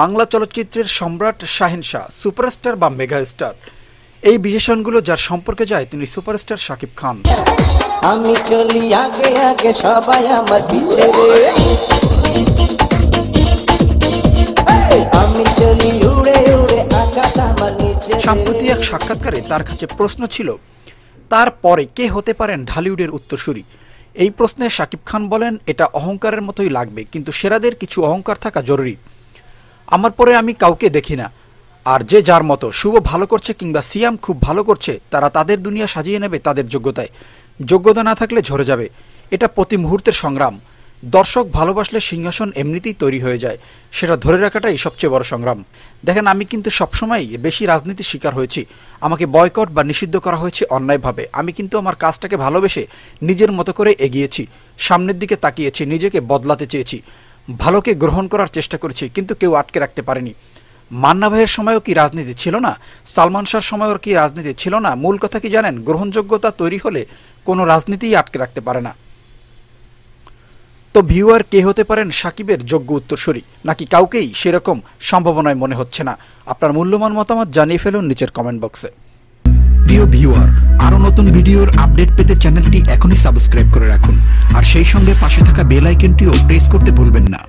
বাংলা চলচ্চিত্রের সম্রাট শাহিন শাহ সুপারস্টার বা মেগা স্টার এই বিশেষণগুলো যার সম্পর্কে যায় তিনি সুপারস্টার শাকিব খান। আমি চলি আগে আগে সবাই আমার পিছে রে। আমি চলি উড়ে উড়ে আকাশ আমার নিচে। সাম্প্রতি এক সাক্ষাৎকারে তার কাছে প্রশ্ন ছিল তারপরে কে হতে পারেন ঢালিউডের উত্তরসূরি? এই প্রশ্নে শাকিব খান বলেন এটা অহংকারের মতোই লাগবে কিন্তু সেরাদের কিছু অহংকার থাকা জরুরি। আমার পরে আমি কাউকে দেখি না। আর যে যার মতো, শুভ ভালো করছে কিংবা সিয়াম খুব ভালো করছে, তারা তাদের দুনিয়া সাজিয়ে নেবে তাদের যোগ্যতায়। যোগ্যতা না থাকলে ঝরে যাবে। এটা প্রতি মুহূর্তের সংগ্রাম। দর্শক ভালোবাসলে সিংহাসন এমনিতেই তৈরি হয়ে যায়। সেটা ধরে রাখাটাই সবচেয়ে বড় সংগ্রাম। দেখেন, আমি কিন্তু সবসময় বেশি রাজনীতির শিকার হয়েছি। আমাকে বয়কট বা নিষিদ্ধ করা হয়েছে অন্যায়ভাবে। আমি কিন্তু আমার কাজটাকে ভালোবেসে নিজের মতো করে এগিয়েছি। সামনের দিকে তাকিয়েছি, নিজেকে বদলাতে চেয়েছি। ভালোকে গ্রহণ করার চেষ্টা করেছি, কিন্তু কেউ আটকে রাখতে পারেনি। মান্না ভাইয়ের সময়ও কি রাজনীতি ছিল না? সালমান শাহর সময়ও কি রাজনীতি ছিল না? মূল কথা কি জানেন? গ্রহণযোগ্যতা তৈরি হলে কোনো রাজনীতিই আটকে রাখতে পারে না। তো ভিউয়ার কে হতে পারেন সাকিবের যোগ্য উত্তরসূরি? নাকি কাউকেই সেরকম সম্ভাবনায় মনে হচ্ছে না? আপনার মূল্যবান মতামত জানিয়ে ফেলুন নিচের কমেন্ট বক্সে প্রিয় ভিউয়ার আরও নতুন ভিডিওর আপডেট পেতে চ্যানেলটি এখনই সাবস্ক্রাইব করে রাখুন। আর সেই সঙ্গে পাশে থাকা বেল আইকনটিও প্রেস করতে ভুলবেন না।